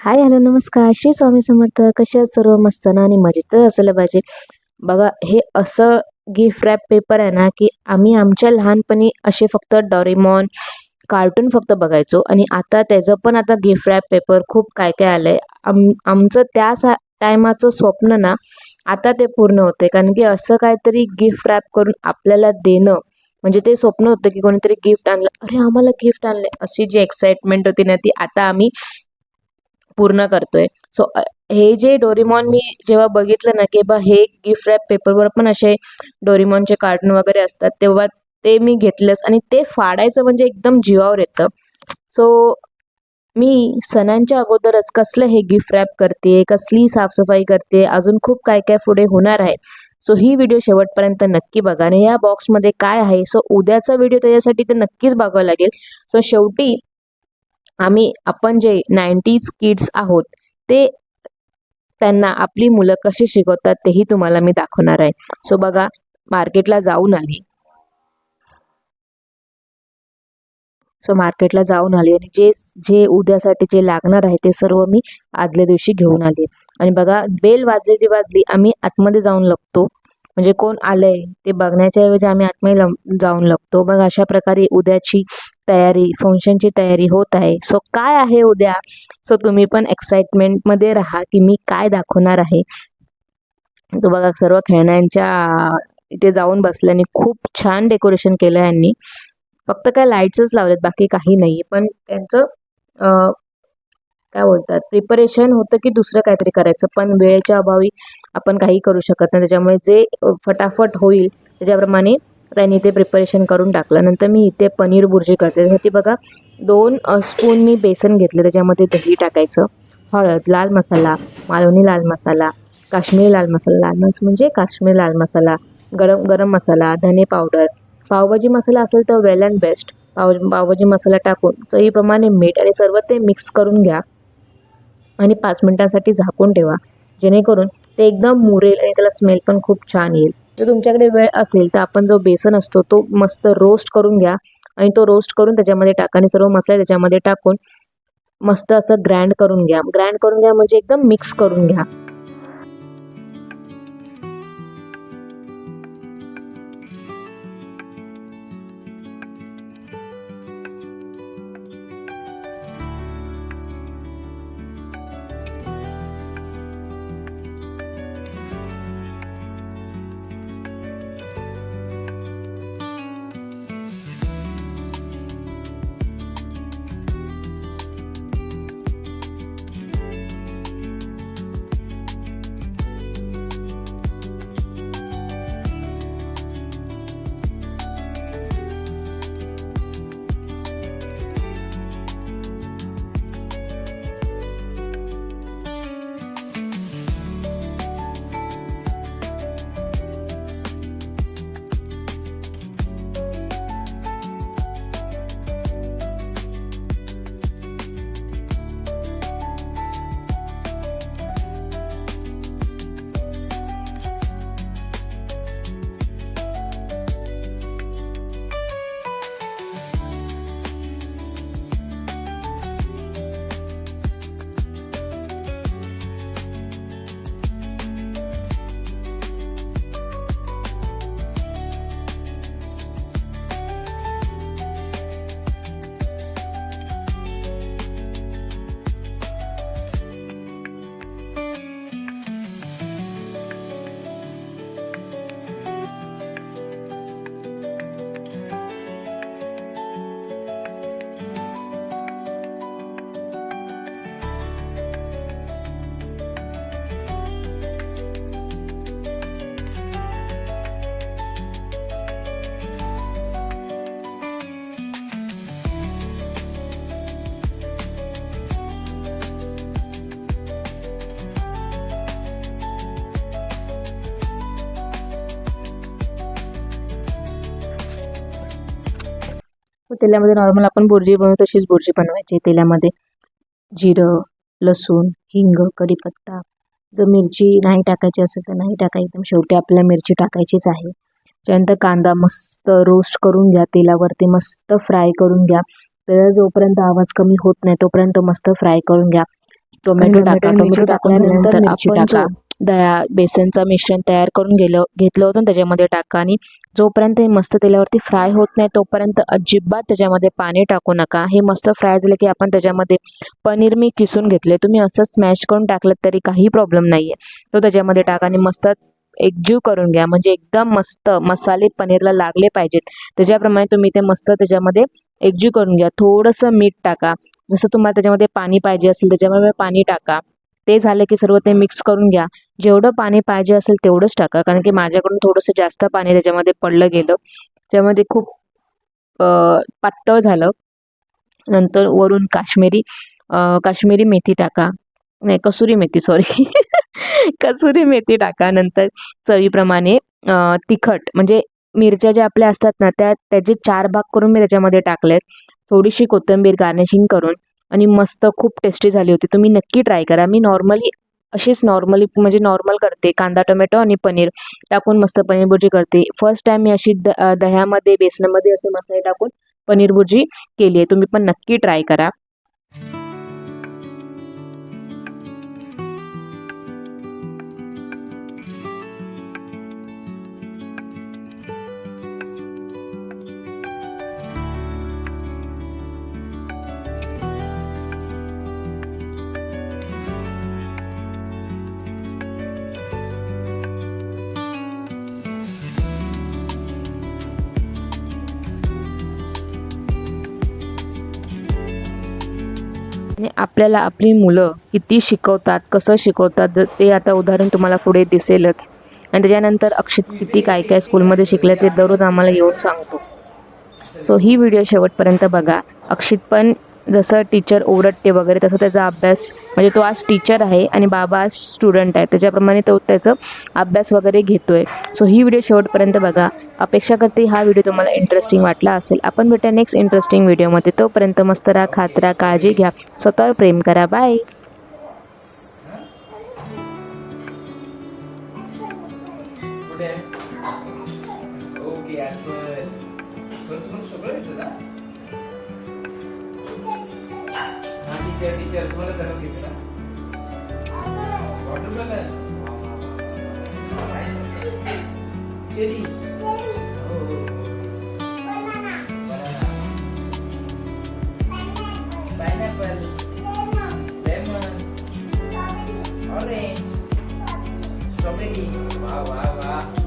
Hi hello नमस्कार. श्री स्वामी समर्थ कशा सर्व? मस्त ना? आणि मजेत असायला पाहिजे. बघा हे असं गिफ्ट रॅप पेपर आहे ना की आम्ही आमच्या लहानपणी असे फक्त डॉरेमॉन कार्टून फक्त बघायचो. आणि आता त्याचं पण आता गिफ्ट रॅप पेपर खूप काय काय आलं आहे आम आमचं त्या सा टायमाचं स्वप्न ना आता ते पूर्ण होते कारण की असं काहीतरी गिफ्ट रॅप करून आपल्याला देणं म्हणजे ते स्वप्न होतं की कोणीतरी गिफ्ट आणलं. अरे आम्हाला गिफ्ट आणलं अशी जी एक्साइटमेंट होती ना ती आता आम्ही पूर्ण करतोय. सो हे जे डोरेमॉन मी जेव्हा बघितलं ना की बा हे गिफ्ट रॅप पेपरवर पण असे डोरेमॉनचे कार्टून वगैरे असतात तेव्हा ते मी घेतलंच आणि ते फाडायचं म्हणजे एकदम जीवावर येतं. सो मी सणांच्या अगोदरच कसलं हे गिफ्ट रॅप करते कसली साफसफाई करते अजून खूप काय काय पुढे होणार आहे सो ही व्हिडिओ शेवटपर्यंत नक्की बघा आणि या बॉक्समध्ये काय आहे? सो उद्याचा व्हिडिओ त्याच्यासाठी तर नक्कीच बघावं लागेल. सो शेवटी आम्ही आपण जे नाईन्टीज किड्स आहोत ते त्यांना आपली मुलं कशी शिकवतात तेही तुम्हाला मी दाखवणार आहे. सो बघा मार्केटला जाऊन आली. सो मार्केटला जाऊन आली आणि जे जे उद्यासाठी जे लागणार आहे ते सर्व मी आदल्या दिवशी घेऊन आली. आणि बघा बेल वाजलेली वाजली आम्ही आतमध्ये जाऊन लपतो. म्हणजे कोण आलंय ते बघण्याच्या ऐवजी आम्ही आतमध्ये जाऊन लपतो. बघा अशा प्रकारे उद्याची तयारी फंक्शनची तयारी होत आहे. सो काय आहे उद्या? सो तुम्ही पण एक्साइटमेंटमध्ये राहा की मी काय दाखवणार आहे. तो बघा सर्व खेळण्यांच्या इथे जाऊन बसल्याने खूप छान डेकोरेशन केलं यांनी. फक्त काय लाईट्सच लावलेत बाकी काही नाही पण त्यांचं काय बोलतात प्रिपरेशन होतं की दुसरं काहीतरी करायचं. पण वेळेच्या अभावी आपण काही करू शकत नाही. त्याच्यामुळे जे फटाफट होईल त्याच्याप्रमाणे त्यांनी ते प्रिपरेशन करून टाकलं. नंतर मी इथे पनीर बुर्जी करते. त्यासाठी बघा दोन स्पून मी बेसन घेतलं. त्याच्यामध्ये दही टाकायचं. हळद लाल मसाला मालवणी लाल मसाला काश्मीरी लाल मसाला. लाल मस म्हणजे काश्मीरी लाल मसाला गरम गरम मसाला धने पावडर पावभाजी मसाला असेल तर वेल अँड बेस्ट पाव पावभाजी मसाला टाकून चवीप्रमाणे मीठ आणि सर्व ते मिक्स करून घ्या. आणि पाच मिनटांसाठी झाकून ठेवा. जेणेकरून ते एकदम मुरेल आणि त्याला स्मेल पण खूप छान येईल. जर तुमच्याकडे वेळ असेल तर आपण जो बेसन असतो तो मस्त रोस्ट करून घ्या. आणि तो रोस्ट करून त्याच्यामध्ये टाका आणि सर्व मसाले त्याच्यामध्ये टाकून मस्त असं ग्रँड करून घ्या. ग्रँड करून घ्या म्हणजे एकदम मिक्स करून घ्या. तेलामध्ये नॉर्मल आपण बुर्जी बनवतो तशीच बुर्जी बनवायची तेलामध्ये. जिरं लसूण हिंग कढीपत्ता. जर मिरची नाही टाकायची असेल तर नाही टाकायची एकदम शेवटी आपल्याला मिरची टाकायचीच आहे. त्यानंतर कांदा मस्त रोस्ट करून घ्या. तेलावरती मस्त फ्राय करून घ्या. तर जोपर्यंत आवाज कमी होत नाही तोपर्यंत मस्त फ्राय करून घ्या. टोमॅटो टाका. टोमॅटो टाकल्यानंतर आपण जो दया बेसनचं मिश्रण तयार करून गेलं घेतलं होतं त्याच्यामध्ये टाका. आणि जोपर्यंत हे मस्त तेलावरती फ्राय होत नाही तोपर्यंत अजिबात त्याच्यामध्ये पाणी टाकू नका. हे मस्त फ्राय झालं की आपण त्याच्यामध्ये पनीर मी किसून घेतले तुम्ही असं स्मॅश करून टाकलं तरी काही प्रॉब्लेम नाही आहे तो त्याच्यामध्ये टाका आणि मस्त एकजीव करून घ्या. म्हणजे एकदम मस्त मसाले पनीरला लागले पाहिजेत. त्याच्याप्रमाणे तुम्ही ते मस्त त्याच्यामध्ये एकजीव करून घ्या. थोडंसं मीठ टाका. जसं तुम्हाला त्याच्यामध्ये पाणी पाहिजे असेल त्याच्यामुळे पाणी टाका. ते झालं की सर्व ते मिक्स करून घ्या. जेवढं पाणी पाहिजे असेल तेवढंच टाका. कारण की माझ्याकडून थोडंसं जास्त पाणी त्याच्यामध्ये पडलं गेलं. त्यामध्ये खूप पातळ झालं. नंतर वरून काश्मीरी काश्मीरी मेथी टाका. नाही कसुरी मेथी सॉरी कसुरी मेथी टाका. नंतर चवीप्रमाणे तिखट. म्हणजे मिरच्या ज्या आपल्या असतात ना त्या त्याचे चार भाग करून मी त्याच्यामध्ये टाकलेत. थोडीशी कोथिंबीर गार्निशिंग करून. आणि मस्त खूप टेस्टी झाली होती. तुम्ही नक्की ट्राय करा. मी नॉर्मली अशीच नॉर्मली म्हणजे नॉर्मल करते. कांदा टोमॅटो आणि पनीर टाकून मस्त पनीर भुर्जी करते. फर्स्ट टाइम मी अशी द दह्यामध्ये बेसनामध्ये असे मसाले टाकून पनीर भुर्जी केली आहे. तुम्ही पण नक्की ट्राय करा. आणि आपल्याला आपली मुलं किती शिकवतात कसं शिकवतात जर ते आता उदाहरण तुम्हाला पुढे दिसेलच. आणि त्याच्यानंतर अक्षित किती काय काय स्कूलमध्ये शिकले ते दररोज आम्हाला येऊन सांगतो. सो ही व्हिडिओ शेवटपर्यंत बघा. अक्षित पण जसं टीचर ओरडते वगैरे तसं त्याचा अभ्यास म्हणजे तो आज टीचर आहे आणि बाबा आज स्टुडंट आहे. त्याच्याप्रमाणे तो त्याचं अभ्यास वगैरे घेतोय. सो ही व्हिडिओ शेवटपर्यंत बघा. अपेक्षा करते हा व्हिडिओ तुम्हाला इंटरेस्टिंग वाटला असेल. आपण भेटूया नेक्स्ट इंटरेस्टिंग व्हिडिओमध्ये तोपर्यंत मस्त राहा खात राहा काळजी घ्या. स्वतःवर प्रेम करा. Bye Cherry. Oh. Banana. Banana. Pineapple. Lemon. Orange. Strawberry. Wow, wow, wow.